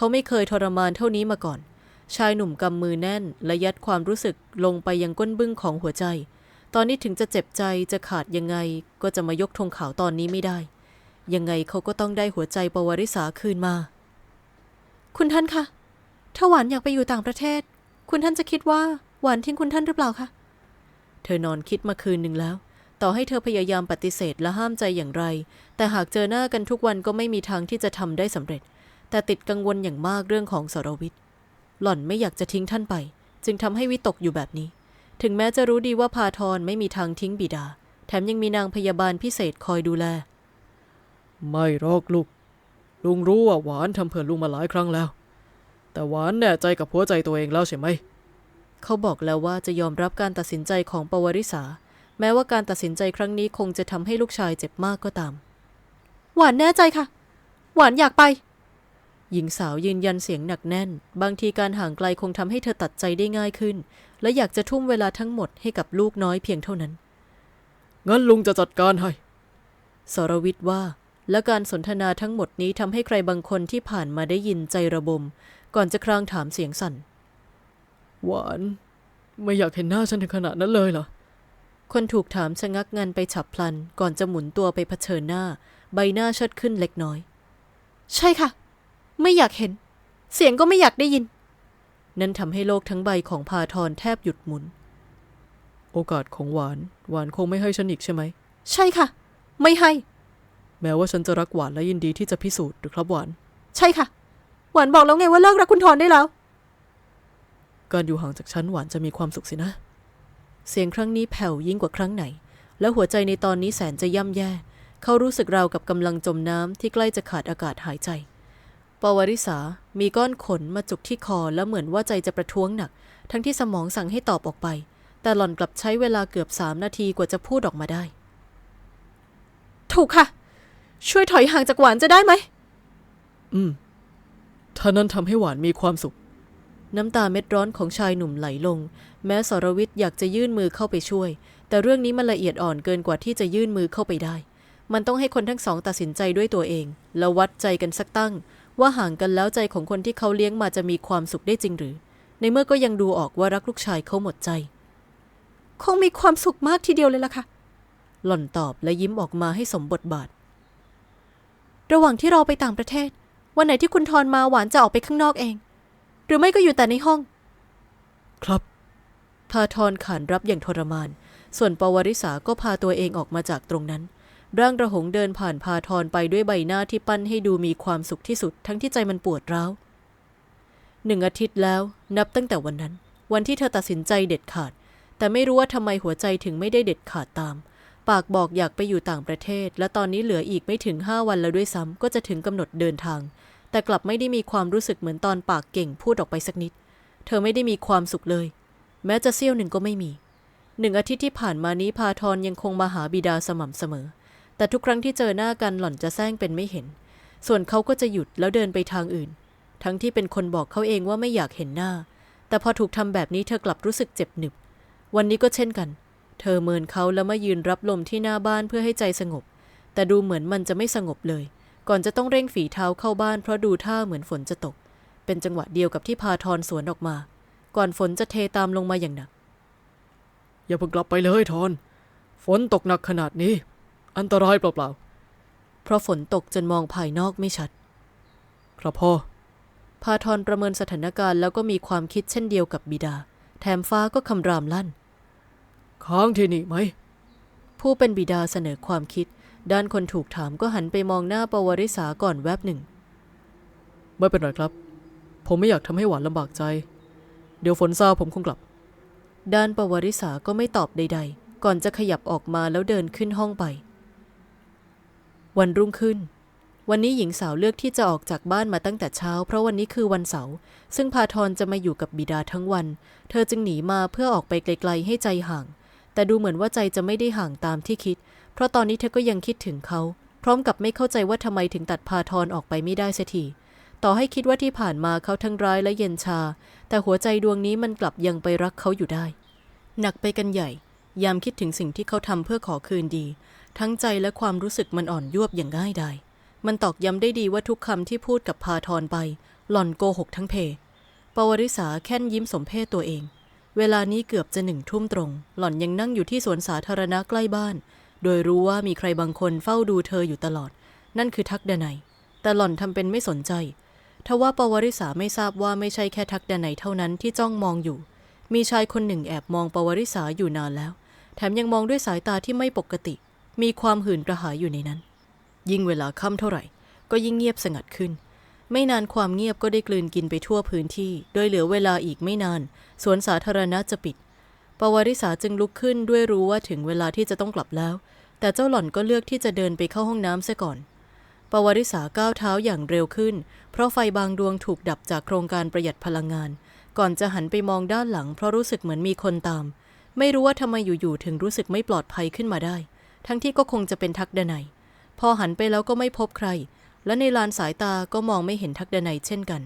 เขาไม่เคยทรมานเท่านี้มาก่อน ชายหนุ่มกำมือแน่น และยัดความรู้สึกลงไปยังก้นบึ้งของหัวใจ ตอนนี้ถึงจะเจ็บใจจะขาดยังไง ก็จะมายกธงขาวตอนนี้ไม่ได้ ยังไงเขาก็ต้องได้หัวใจปวริษาคืนมา คุณท่านคะถ้าหวานอยากไปอยู่ต่างประเทศ คุณท่านจะคิดว่าหวานทิ้งคุณท่านหรือเปล่าคะเธอนอนคิดมาคืนหนึ่งแล้ว ต่อให้เธอพยายามปฏิเสธและห้ามใจอย่างไร แต่หากเจอหน้ากันทุกวันก็ไม่มีทางที่จะทำได้สำเร็จ แต่ติดกังวลอย่างมากเรื่องของสรวิทย์ หล่อนไม่อยากจะทิ้งท่านไป จึงทำให้วิตกอยู่แบบนี้ ถึงแม้จะรู้ดีว่าพาทรไม่มีทางทิ้งบิดา แถมยังมีนางพยาบาลพิเศษคอยดูแล ไม่หรอกลูก ลุงรู้ว่าหวานทำเพื่อลุงมาหลายครั้งแล้ว แต่หวานแน่ใจกับหัวใจตัวเองแล้วใช่ไหม เขาบอกแล้วว่าจะยอมรับการตัดสินใจของปวริษา แม้ว่าการตัดสินใจครั้งนี้คงจะทำให้ลูกชายเจ็บมากก็ตาม หวานแน่ใจค่ะ หวานอยากไป หญิงสาวยืนยันเสียงหนักแน่น บางทีการห่างไกลคงทำให้เธอตัดใจได้ง่ายขึ้น และอยากจะทุ่มเวลาทั้งหมดให้กับลูกน้อยเพียงเท่านั้น งั้นลุงจะจัดการให้ สรวิทย์ว่า และการสนทนาทั้งหมดนี้ทำให้ใครบางคนที่ผ่านมาได้ยินใจระบม ก่อนจะครางถามเสียงสั่น หวาน ไม่อยากเห็นหน้าฉันถึงขนาดนั้นเลยเหรอ คนถูกถามชะงักงันไปฉับพลัน ก่อนจะหมุนตัวไปเผชิญหน้า ใบหน้าเชิดขึ้นเล็กน้อย ใช่ค่ะ ไม่อยากเห็น เสียงก็ไม่อยากได้ยิน นั่นทำให้โลกทั้งใบของพาทรแทบหยุดหมุน โอกาสของหวาน หวานคงไม่ให้ฉันอีกใช่ไหม ใช่ค่ะ ไม่ให้ แม้ว่าฉันจะรักหวานและยินดีที่จะพิสูจน์หรือครับหวาน ใช่ค่ะ หวานบอกแล้วไงว่าเลิกรักคุณทรได้แล้ว การอยู่ห่างจากฉันหวานจะมีความสุขสินะ เสียงครั้งนี้แผ่วยิ่งกว่าครั้งไหน และหัวใจในตอนนี้แสนจะย่ำแย่ เขารู้สึกราวกับกำลังจมน้ำที่ใกล้จะขาดอากาศหายใจ ปวริษามีก้อนขนมาจุกที่คอแล้วเหมือนว่าใจจะประท้วงหนัก ทั้งที่สมองสั่งให้ตอบออกไป แต่หล่อนกลับใช้เวลาเกือบสามนาทีกว่าจะพูดออกมาได้ ถูกค่ะ ช่วยถอยห่างจากหวานจะได้ไหม อืม ถ้านั้นทำให้หวานมีความสุข น้ำตาเม็ดร้อนของชายหนุ่มไหลลง แม้สรวิทย์อยากจะยื่นมือเข้าไปช่วย แต่เรื่องนี้มันละเอียดอ่อนเกินกว่าที่จะยื่นมือเข้าไปได้ มันต้องให้คนทั้งสองตัดสินใจด้วยตัวเอง แล้ววัดใจกันสักตั้ง ว่าห่างกันแล้วใจของคนที่เขาเลี้ยงมาจะมีความสุขได้จริงหรือ ในเมื่อก็ยังดูออกว่ารักลูกชายเขาหมดใจ คงมีความสุขมากทีเดียวเลยล่ะค่ะ หล่อนตอบและยิ้มออกมาให้สมบทบาท ระหว่างที่รอไปต่างประเทศ วันไหนที่คุณทรมาหวานจะออกไปข้างนอกเอง หรือไม่ก็อยู่แต่ในห้อง ครับพาทรขานรับอย่างทรมาน ส่วนปวริษาก็พาตัวเองออกมาจากตรงนั้น ร่างระหงเดินผ่านพาทรไปด้วยใบหน้าที่ปั้นให้ดูมีความสุขที่สุด ทั้งที่ใจมันปวดร้าวหนึ่งอาทิตย์แล้วนับตั้งแต่วันนั้น วันที่เธอตัดสินใจเด็ดขาด แต่ไม่รู้ว่าทำไมหัวใจถึงไม่ได้เด็ดขาดตาม ปากบอกอยากไปอยู่ต่างประเทศ และตอนนี้เหลืออีกไม่ถึงห้าวันแล้วด้วยซ้ำก็จะถึงกำหนดเดินทาง แต่กลับไม่ได้มีความรู้สึกเหมือนตอนปากเก่งพูดออกไปสักนิด เธอไม่ได้มีความสุขเลย แม้จะเสี้ยวหนึ่งก็ไม่มีหนึ่งอาทิตย์ที่ผ่านมานี้พาทรยังคงมาหาบิดาสม่ำเสมอ แต่ทุกครั้งที่เจอหน้ากันหล่อนจะแซงเป็นไม่เห็น ส่วนเขาก็จะหยุดแล้วเดินไปทางอื่น ทั้งที่เป็นคนบอกเขาเองว่าไม่อยากเห็นหน้า แต่พอถูกทำแบบนี้เธอกลับรู้สึกเจ็บหนึบ วันนี้ก็เช่นกัน เธอเมินเขาแล้วมายืนรับลมที่หน้าบ้านเพื่อให้ใจสงบ แต่ดูเหมือนมันจะไม่สงบเลย ก่อนจะต้องเร่งฝีเท้าเข้าบ้านเพราะดูท่าเหมือนฝนจะตก เป็นจังหวะเดียวกับที่พาทรสวนออกมา ก่อนฝนจะเทตามลงมาอย่างหนัก อย่าเพิ่งกลับไปเลยทอน ฝนตกหนักขนาดนี้ อันตรายเปล่าเพราะฝนตกจนมองภายนอกไม่ชัดๆครับพ่อ พาทรประเมินสถานการณ์แล้วก็มีความคิดเช่นเดียวกับบิดา แถมฟ้าก็คำรามลั่น ค้างที่นี่ไหม ผู้เป็นบิดาเสนอความคิด ด้านคนถูกถามก็หันไปมองหน้าปวริษาก่อนแวบหนึ่ง ไม่เป็นไรครับ ผมไม่อยากทำให้หวานลำบากใจ เดี๋ยวฝนซาผมคงกลับ ด้านปวริษาก็ไม่ตอบใด ๆ ก่อนจะขยับออกมาแล้วเดินขึ้นห้องไป วันรุ่งขึ้น วันนี้หญิงสาวเลือกที่จะออกจากบ้านมาตั้งแต่เช้า เพราะวันนี้คือวันเสาร์ซึ่งพาทรจะมาอยู่กับบิดาทั้งวัน เธอจึงหนีมาเพื่อออกไปไกลๆให้ใจห่าง แต่ดูเหมือนว่าใจจะไม่ได้ห่างตามที่คิด เพราะตอนนี้เธอก็ยังคิดถึงเขา พร้อมกับไม่เข้าใจว่าทำไมถึงตัดพาทรออกไปไม่ได้เสียทีต่อให้คิดว่าที่ผ่านมาเขาทั้งร้ายและเย็นชา แต่หัวใจดวงนี้มันกลับยังไปรักเขาอยู่ได้ หนักไปกันใหญ่ ยามคิดถึงสิ่งที่เขาทำเพื่อขอคืนดี ทั้งใจและความรู้สึกมันอ่อนยวบอย่างง่ายดาย มันตอกย้ำได้ดีว่าทุกคำที่พูดกับพาทรไป หล่อนโกหกทั้งเพ ปวริษาแค่นยิ้มสมเพศตัวเอง เวลานี้เกือบจะหนึ่งทุ่มตรง หล่อนยังนั่งอยู่ที่สวนสาธารณะใกล้บ้าน โดยรู้ว่ามีใครบางคนเฝ้าดูเธออยู่ตลอด นั่นคือทักดนัย แต่หล่อนทำเป็นไม่สนใจทว่าปวริษาไม่ทราบว่าไม่ใช่แค่ทักดนัยเท่านั้นที่จ้องมองอยู่ มีชายคนหนึ่งแอบมองปวริษาอยู่นานแล้ว แถมยังมองด้วยสายตาที่ไม่ปกติ มีความหื่นกระหายอยู่ในนั้น ยิ่งเวลาค่ำเท่าไหร่ ก็ยิ่งเงียบสงัดขึ้น ไม่นานความเงียบก็ได้กลืนกินไปทั่วพื้นที่ โดยเหลือเวลาอีกไม่นาน สวนสาธารณะจะปิด ปวาริษาจึงลุกขึ้นด้วยรู้ว่าถึงเวลาที่จะต้องกลับแล้ว แต่เจ้าหล่อนก็เลือกที่จะเดินไปเข้าห้องน้ำเสียก่อนปวาริษาก้าวเท้าอย่างเร็วขึ้น เพราะไฟบางดวงถูกดับจากโครงการประหยัดพลังงาน ก่อนจะหันไปมองด้านหลัง เพราะรู้สึกเหมือนมีคนตาม ไม่รู้ว่าทำไมอยู่ๆถึงรู้สึกไม่ปลอดภัยขึ้นมาได้ ทั้งที่ก็คงจะเป็นทักดนัยพอหันไปแล้วก็ไม่พบใคร และในลานสายตาก็มองไม่เห็นทักดนัยเช่นกัน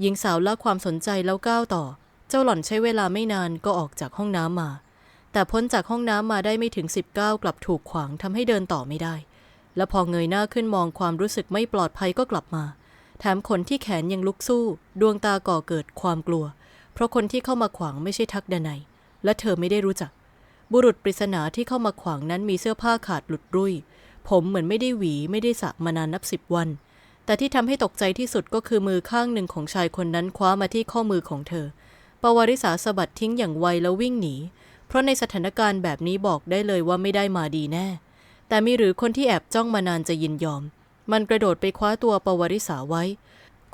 หญิงสาวละความสนใจแล้วก้าวต่อ เจ้าหล่อนใช้เวลาไม่นานก็ออกจากห้องน้ำมา แต่พ้นจากห้องน้ำมาได้ไม่ถึงสิบก้าวกลับถูกขวางทำให้เดินต่อไม่ได้ และพอเงยหน้าขึ้นมองความรู้สึกไม่ปลอดภัยก็กลับมา แถมขนที่แขนยังลุกสู้ ดวงตาก่อเกิดความกลัว เพราะคนที่เข้ามาขวางไม่ใช่ทักดนัยและเธอไม่ได้รู้จัก บุรุษปริศนาที่เข้ามาขวางนั้นมีเสื้อผ้าขาดหลุดรุ่ย ผมเหมือนไม่ได้หวีไม่ได้สระมานานนับสิบวัน แต่ที่ทำให้ตกใจที่สุดก็คือมือข้างหนึ่งของชายคนนั้นคว้ามาที่ข้อมือของเธอ ปวาริสาสะบัดทิ้งอย่างไวแล้ววิ่งหนี เพราะในสถานการณ์แบบนี้บอกได้เลยว่าไม่ได้มาดีแน่ แต่มีหรือคนที่แอบจ้องมานานจะยินยอม มันกระโดดไปคว้าตัวปวาริสาไว้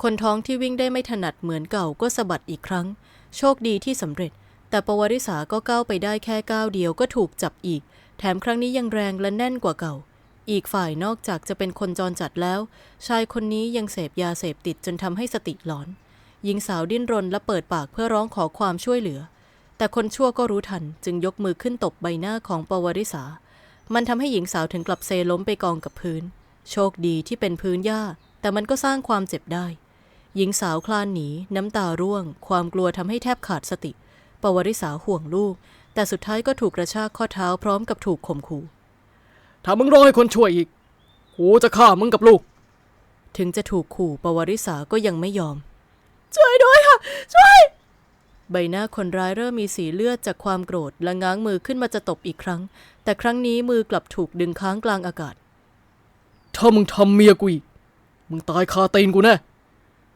คนท้องที่วิ่งได้ไม่ถนัดเหมือนเก่าก็สะบัดอีกครั้ง โชคดีที่สำเร็จ แต่ปวาริสาก็ก้าวไปได้แค่ก้าวเดียวก็ถูกจับอีก แถมครั้งนี้ยังแรงและแน่นกว่าเก่า อีกฝ่ายนอกจากจะเป็นคนจรจัดแล้ว ชายคนนี้ยังเสพยาเสพติดจนทำให้สติหลอน หญิงสาวดิ้นรนและเปิดปากเพื่อร้องขอความช่วยเหลือ แต่คนชั่วก็รู้ทันจึงยกมือขึ้นตบใบหน้าของปวริษา มันทำให้หญิงสาวถึงกลับเซล้มไปกองกับพื้น โชคดีที่เป็นพื้นหญ้า แต่มันก็สร้างความเจ็บได้ หญิงสาวคลานหนีน้ำตาร่วง ความกลัวทำให้แทบขาดสติ ปวริษาห่วงลูก แต่สุดท้ายก็ถูกกระชากข้อเท้าพร้อมกับถูกข่มขู่ ถ้ามึงรอให้คนช่วยอีกกูจะฆ่ามึงกับลูก ถึงจะถูกขู่ปวริษาก็ยังไม่ยอม ช่วยด้วยค่ะ ช่วย ใบหน้าคนร้ายเริ่มมีสีเลือดจากความโกรธและง้างมือขึ้นมาจะตบอีกครั้ง แต่ครั้งนี้มือกลับถูกดึงค้างกลางอากาศ ถ้ามึงทำเมียกูอีกมึงตายคาตีนกูแน่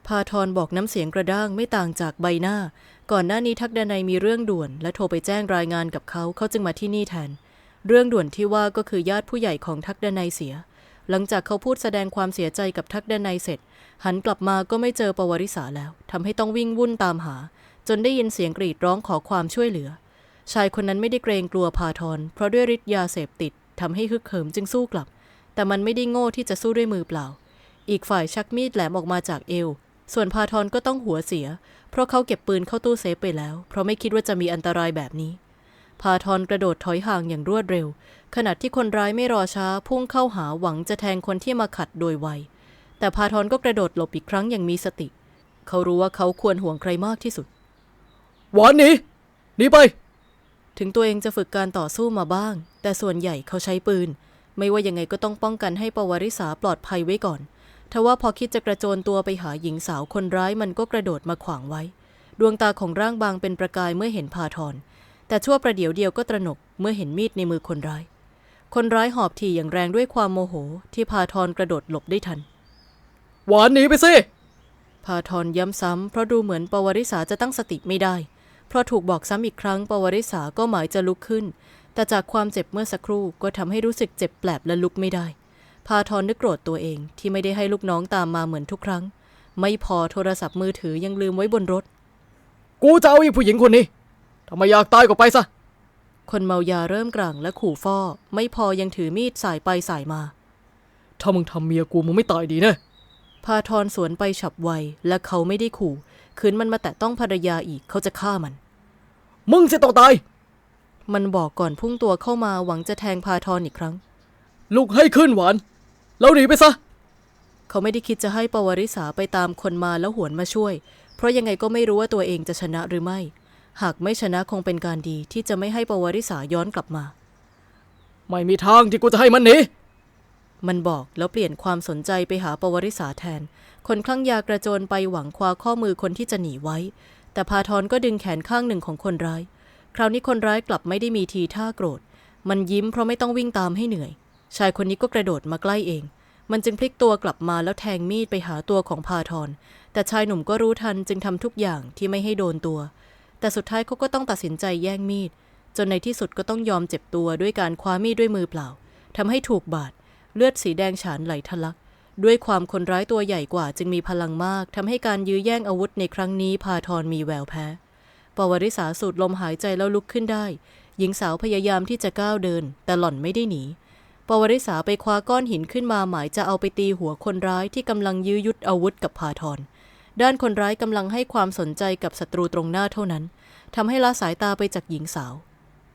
พาทรบอกน้ำเสียงกระด้างไม่ต่างจากใบหน้า ก่อนหน้านี้ทักดานัยมีเรื่องด่วน และโทรไปแจ้งรายงานกับเขาเขาจึงมาที่นี่แทน เรื่องด่วนที่ว่าก็คือญาติผู้ใหญ่ของทักดานัยเสีย หลังจากเขาพูดแสดงความเสียใจกับทักดานัยเสร็จ หันกลับมาก็ไม่เจอปวริษาแล้วทำให้ต้องวิ่งวุ่นตามหา จนได้ยินเสียงกรีดร้องขอความช่วยเหลือ ชายคนนั้นไม่ได้เกรงกลัวพาทรเพราะด้วยฤทธิ์ยาเสพติดทำให้ฮึกเหิมจึงสู้กลับ แต่มันไม่ได้โง่ที่จะสู้ด้วยมือเปล่า อีกฝ่ายชักมีดแหลมออกมาจากเอว ส่วนพาทรก็ต้องหัวเสีย เพราะเขาเก็บปืนเข้าตู้เซฟไปแล้ว เพราะไม่คิดว่าจะมีอันตรายแบบนี้ พาทรกระโดดถอยห่างอย่างรวดเร็ว ขณะที่คนร้ายไม่รอช้าพุ่งเข้าหาหวังจะแทงคนที่มาขัดโดยไว แต่พาทรก็กระโดดหลบอีกครั้งอย่างมีสติ เขารู้ว่าเขาควรห่วงใครมากที่สุด หวานหนีหนีไป ถึงตัวเองจะฝึกการต่อสู้มาบ้าง แต่ส่วนใหญ่เขาใช้ปืน ไม่ว่ายังไงก็ต้องป้องกันให้ปวริษาปลอดภัยไว้ก่อน ทว่าพอคิดจะกระโจนตัวไปหาหญิงสาวคนร้ายมันก็กระโดดมาขวางไว้ ดวงตาของร่างบางเป็นประกายเมื่อเห็นพาทรแต่ชั่วประเดี๋ยวเดียวก็ตระหนกเมื่อเห็นมีดในมือคนร้าย คนร้ายหอบถี่อย่างแรงด้วยความโมโห ที่พาทรกระโดดหลบได้ทัน หวานหนีไปสิพาทรย้ำซ้ำเพราะดูเหมือนปวริษาจะตั้งสติไม่ได้ เพราะถูกบอกซ้ำอีกครั้งปวริษาก็หมายจะลุกขึ้น แต่จากความเจ็บเมื่อสักครู่ก็ทำให้รู้สึกเจ็บแปลบและลุกไม่ได้ พาทรนึกโกรธตัวเองที่ไม่ได้ให้ลูกน้องตามมาเหมือนทุกครั้ง ไม่พอโทรศัพท์มือถือยังลืมไว้บนรถ กูจะเอาอีผู้หญิงคนนี้ถ้าไม่อยากตายก็ไปซะ คนเมายาเริ่มกลางและขู่ฟ้อ ไม่พอยังถือมีดสายไปสายมา ถ้ามึงทำเมียกูมึงไม่ตายดีแน่พาทรสวนไปฉับไว และเขาไม่ได้ขู่คืนมันมาแตะต้องภรรยาอีกเขาจะฆ่ามัน มึงจะต้องตาย มันบอกก่อนพุ่งตัวเข้ามาหวังจะแทงพาทรอีกครั้งลุกให้ขึ้นหวาน แล้วหนีไปซะ เขาไม่ได้คิดจะให้ปวริษาไปตามคนมาแล้วหวนมาช่วย เพราะยังไงก็ไม่รู้ว่าตัวเองจะชนะหรือไม่ หากไม่ชนะคงเป็นการดีที่จะไม่ให้ปวริษาย้อนกลับมา ไม่มีทางที่กูจะให้มันหนี มันบอกแล้วเปลี่ยนความสนใจไปหาปวริษาแทน คนคลั่งยากระโจนไปหวังคว้าข้อมือคนที่จะหนีไว้ แต่พาทรก็ดึงแขนข้างหนึ่งของคนร้าย คราวนี้คนร้ายกลับไม่ได้มีทีท่าโกรธ มันยิ้มเพราะไม่ต้องวิ่งตามให้เหนื่อย ชายคนนี้ก็กระโดดมาใกล้เอง มันจึงพลิกตัวกลับมาแล้วแทงมีดไปหาตัวของพาทรแต่ชายหนุ่มก็รู้ทันจึงทำทุกอย่างที่ไม่ให้โดนตัว แต่สุดท้ายเขาก็ต้องตัดสินใจแย่งมีด จนในที่สุดก็ต้องยอมเจ็บตัวด้วยการคว้ามีดด้วยมือเปล่าทำให้ถูกบาดเลือดสีแดงฉานไหลทะลัก ด้วยความคนร้ายตัวใหญ่กว่าจึงมีพลังมากทำให้การยื้อแย่งอาวุธในครั้งนี้พาทรมีแววแพ้ปวริษาสูดลมหายใจแล้วลุกขึ้นได้ หญิงสาวพยายามที่จะก้าวเดิน แต่หล่อนไม่ได้หนี ปวริษาไปคว้าก้อนหินขึ้นมาหมายจะเอาไปตีหัวคนร้ายที่กำลังยื้อยุดอาวุธกับพาทรด้านคนร้ายกำลังให้ความสนใจกับศัตรูตรงหน้าเท่านั้นทำให้ละสายตาไปจากหญิงสาว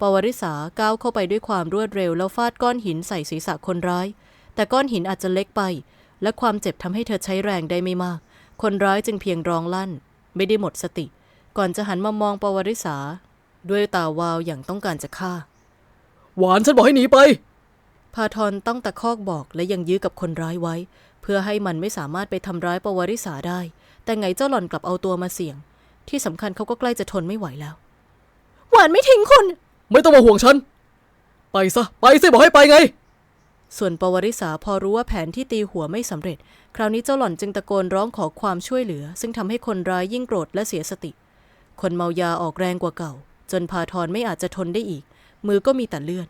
ปวริษาก้าวเข้าไปด้วยความรวดเร็วแล้วฟาดก้อนหินใส่ศีรษะคนร้าย แต่ก้อนหินอาจจะเล็กไป และความเจ็บทำให้เธอใช้แรงได้ไม่มาก คนร้ายจึงเพียงร้องลั่น ไม่ได้หมดสติ ก่อนจะหันมามองปวริษา ด้วยตาวาวอย่างต้องการจะฆ่า หวานฉันบอกให้หนีไป พาทรต้องตะคอกบอกและยังยื้อกับคนร้ายไว้ เพื่อให้มันไม่สามารถไปทำร้ายปวริษาได้ แต่ไงเจ้าหล่อนกลับเอาตัวมาเสี่ยง ที่สำคัญเขาก็ใกล้จะทนไม่ไหวแล้ว หวานไม่ทิ้งคุณ ไม่ต้องมาห่วงฉัน ไปซะ ไปสิบอกให้ไปไง ส่วนปวริษาพอรู้ว่าแผนที่ตีหัวไม่สำเร็จ คราวนี้เจ้าหล่อนจึงตะโกนร้องขอความช่วยเหลือ ซึ่งทำให้คนร้ายยิ่งโกรธและเสียสติ คนเมายาออกแรงกว่าเก่า จนพาทรไม่อาจจะทนได้อีก มือก็มีแต่เลือด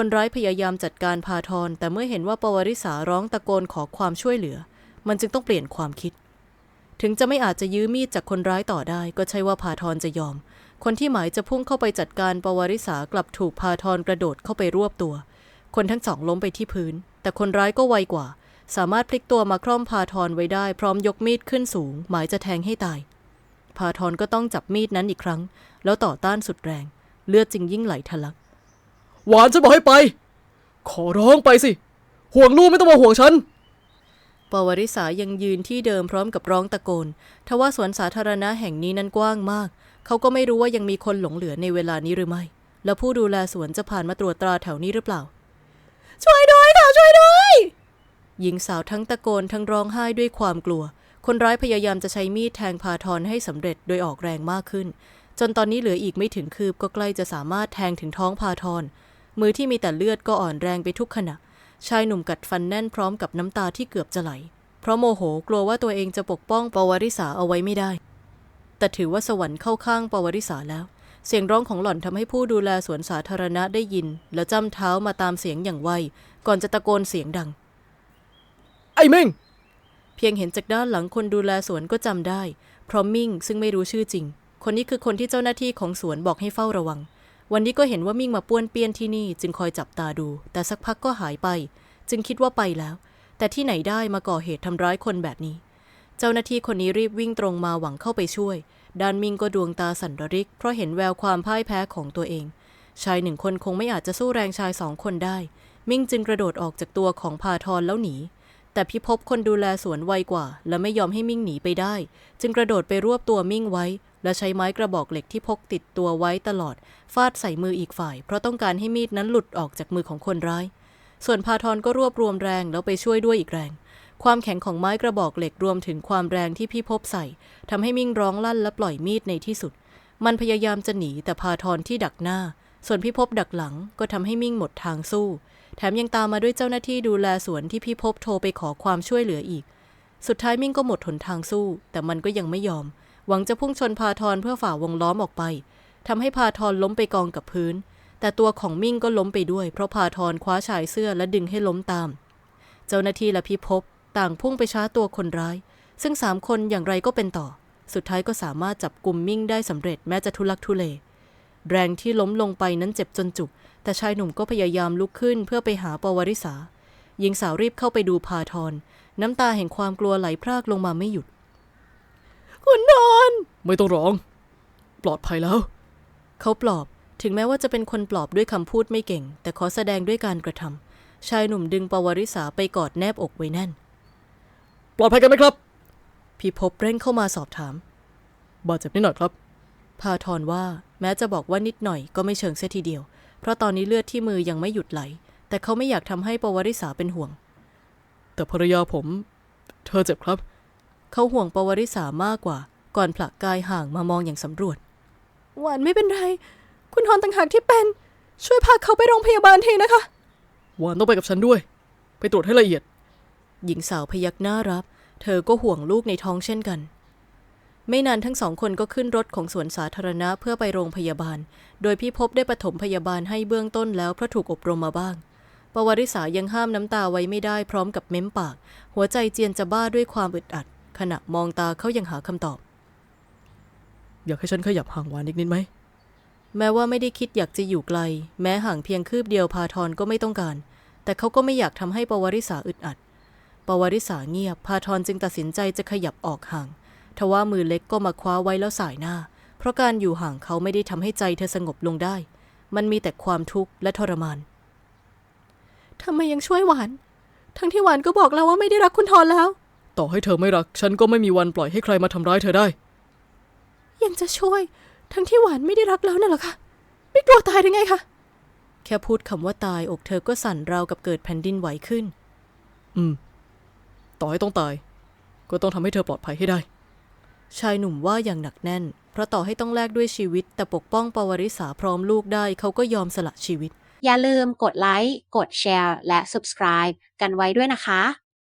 คนร้ายพยายามจัดการพาทรแต่เมื่อเห็นว่าปวริษาร้องตะโกนขอความช่วยเหลือ มันจึงต้องเปลี่ยนความคิด ถึงจะไม่อาจจะยื้อมีดจากคนร้ายต่อได้ ก็ใช่ว่าพาทรจะยอม คนที่หมายจะพุ่งเข้าไปจัดการปวริษากลับถูกพาทรกระโดดเข้าไปรวบตัว คนทั้งสองล้มไปที่พื้น แต่คนร้ายก็ไวกว่า สามารถพลิกตัวมาคร่อมพาทรไว้ได้ พร้อมยกมีดขึ้นสูง หมายจะแทงให้ตาย พาทรก็ต้องจับมีดนั้นอีกครั้ง แล้วต่อต้านสุดแรง เลือดจึงยิ่งไหลทะลัก หวานฉันบอกให้ไป ขอร้องไปสิ ห่วงลูกไม่ต้องมาห่วงฉันปวริษายังยืนที่เดิมพร้อมกับร้องตะโกน ทว่าสวนสาธารณะแห่งนี้นั้นกว้างมาก เขาก็ไม่รู้ว่ายังมีคนหลงเหลือในเวลานี้หรือไม่ แล้วผู้ดูแลสวนจะผ่านมาตรวจตราแถวนี้หรือเปล่า ช่วยด้วยค่ะช่วยด้วย หญิงสาวทั้งตะโกนทั้งร้องไห้ด้วยความกลัว คนร้ายพยายามจะใช้มีดแทงพาทรให้สำเร็จโดยออกแรงมากขึ้น จนตอนนี้เหลืออีกไม่ถึงคืบก็ใกล้จะสามารถแทงถึงท้องพาทร มือที่มีแต่เลือดก็อ่อนแรงไปทุกขณะ ชายหนุ่มกัดฟันแน่นพร้อมกับน้ำตาที่เกือบจะไหล เพราะโมโหกลัวว่าตัวเองจะปกป้องปวริษาเอาไว้ไม่ได้ แต่ถือว่าสวรรค์เข้าข้างปวริษาแล้ว เสียงร้องของหล่อนทำให้ผู้ดูแลสวนสาธารณะได้ยิน และจ้ำเท้ามาตามเสียงอย่างไว ก่อนจะตะโกนเสียงดัง ไอ้เม่งเพียงเห็นจากด้านหลังคนดูแลสวนก็จำได้ เพราะมิ่งซึ่งไม่รู้ชื่อจริง คนนี้คือคนที่เจ้าหน้าที่ของสวนบอกให้เฝ้าระวัง วันนี้ก็เห็นว่ามิ่งมาป้วนเปี้ยนที่นี่จึงคอยจับตาดู แต่สักพักก็หายไป จึงคิดว่าไปแล้ว แต่ที่ไหนได้มาก่อเหตุทำร้ายคนแบบนี้ เจ้าหน้าที่คนนี้รีบวิ่งตรงมาหวังเข้าไปช่วย ดานมิงก็ดวงตาสั่นระริก เพราะเห็นแววความพ่ายแพ้ของตัวเอง ชายหนึ่งคนคงไม่อาจจะสู้แรงชายสองคนได้ มิ่งจึงกระโดดออกจากตัวของพาทรแล้วหนี แต่พิภพคนดูแลสวนไวกว่า และไม่ยอมให้มิ่งหนีไปได้ จึงกระโดดไปรวบตัวมิ่งไว้ และใช้ไม้กระบอกเหล็กที่พกติดตัวไว้ตลอด ฟาดใส่มืออีกฝ่าย เพราะต้องการให้มีดนั้นหลุดออกจากมือของคนร้าย ส่วนพาทรก็รวบรวมแรงแล้วไปช่วยด้วยอีกแรง ความแข็งของไม้กระบอกเหล็กรวมถึงความแรงที่พี่พบใส่ทำให้มิ่งร้องลั่นและปล่อยมีดในที่สุด มันพยายามจะหนีแต่พาทรที่ดักหน้า ส่วนพี่พบดักหลังก็ทำให้มิ่งหมดทางสู้ แถมยังตามมาด้วยเจ้าหน้าที่ดูแลสวนที่พี่พบโทรไปขอความช่วยเหลืออีก สุดท้ายมิ่งก็หมดหนทางสู้ แต่มันก็ยังไม่ยอม หวังจะพุ่งชนพาทรเพื่อฝ่าวงล้อมออกไปทำให้พาทรล้มไปกองกับพื้น แต่ตัวของมิ่งก็ล้มไปด้วย เพราะพาทรคว้าชายเสื้อและดึงให้ล้มตาม เจ้าหน้าที่และพี่พต่างพุ่งไปช้าตัวคนร้าย ซึ่งสามคนอย่างไรก็เป็นต่อ สุดท้ายก็สามารถจับกลุ่มมิ่งได้สำเร็จแม้จะทุลักทุเล แรงที่ล้มลงไปนั้นเจ็บจนจุก แต่ชายหนุ่มก็พยายามลุกขึ้นเพื่อไปหาปวริษาหญิงสาวรีบเข้าไปดูพาทรน้ำตาแห่งความกลัวไหลพรากลงมาไม่หยุด คุณนอน ไม่ต้องร้อง ปลอดภัยแล้ว เขาปลอบ ถึงแม้ว่าจะเป็นคนปลอบด้วยคำพูดไม่เก่ง แต่ขอแสดงด้วยการกระทำชายหนุ่มดึงปวริษาไปกอดแนบอกไว้แน่น ปลอดภัยกันไหมครับ พี่พบเร่งเข้ามาสอบถาม บาดเจ็บนิดหน่อยครับ พาทรว่าแม้จะบอกว่านิดหน่อยก็ไม่เชิงเสียทีเดียว เพราะตอนนี้เลือดที่มือยังไม่หยุดไหล แต่เขาไม่อยากทำให้ปวริษาเป็นห่วง แต่ภรรยาผม เธอเจ็บครับ เขาห่วงปวริษามากกว่า ก่อนผลักกายห่างมามองอย่างสำรวจ หวานไม่เป็นไร คุณทอนต่างหากที่เป็น ช่วยพาเขาไปโรงพยาบาลทีนะคะ หวานต้องไปกับฉันด้วย ไปตรวจให้ละเอียด หญิงสาวพยักหน้ารับ เธอก็ห่วงลูกในท้องเช่นกัน ไม่นานทั้งสองคนก็ขึ้นรถของสวนสาธารณะเพื่อไปโรงพยาบาล โดยพี่พบได้ปฐมพยาบาลให้เบื้องต้นแล้วเพราะถูกอบรมมาบ้างปวริษายังห้ามน้ำตาไว้ไม่ได้พร้อมกับเม้มปาก หัวใจเจียนจะบ้าด้วยความอึดอัด ขณะมองตาเขายังหาคำตอบ อยากให้ฉันขยับห่างหวานอีกนิดไหม แม้ว่าไม่ได้คิดอยากจะอยู่ไกล แม้ห่างเพียงคืบเดียวพาทรก็ไม่ต้องการ แต่เขาก็ไม่อยากทำให้ปวริษาอึดอัด ปวริษาเงียบ พาทรจึงตัดสินใจจะขยับออกห่าง ทว่ามือเล็กก็มาคว้าไว้แล้วสายหน้า เพราะการอยู่ห่างเขาไม่ได้ทำให้ใจเธอสงบลงได้ มันมีแต่ความทุกข์และทรมานทำไมยังช่วยหวาน ทั้งที่หวานก็บอกแล้วว่าไม่ได้รักคุณทรแล้ว ต่อให้เธอไม่รัก ฉันก็ไม่มีวันปล่อยให้ใครมาทำร้ายเธอได้ ยังจะช่วย ทั้งที่หวานไม่ได้รักแล้วน่ะเหรอคะ ไม่กลัวตายได้ไงคะ แค่พูดคำว่าตายอกเธอก็สั่นราวกับเกิดแผ่นดินไหวขึ้น อืม ต่อให้ต้องตาย ก็ต้องทำให้เธอปลอดภัยให้ได้ ชายหนุ่มว่าอย่างหนักแน่น เพราะต่อให้ต้องแลกด้วยชีวิต แต่ปกป้องปวริษาพร้อมลูกได้เขาก็ยอมสละชีวิต อย่าลืมกดไลค์ กดแชร์ และ subscribe กันไว้ด้วยนะคะ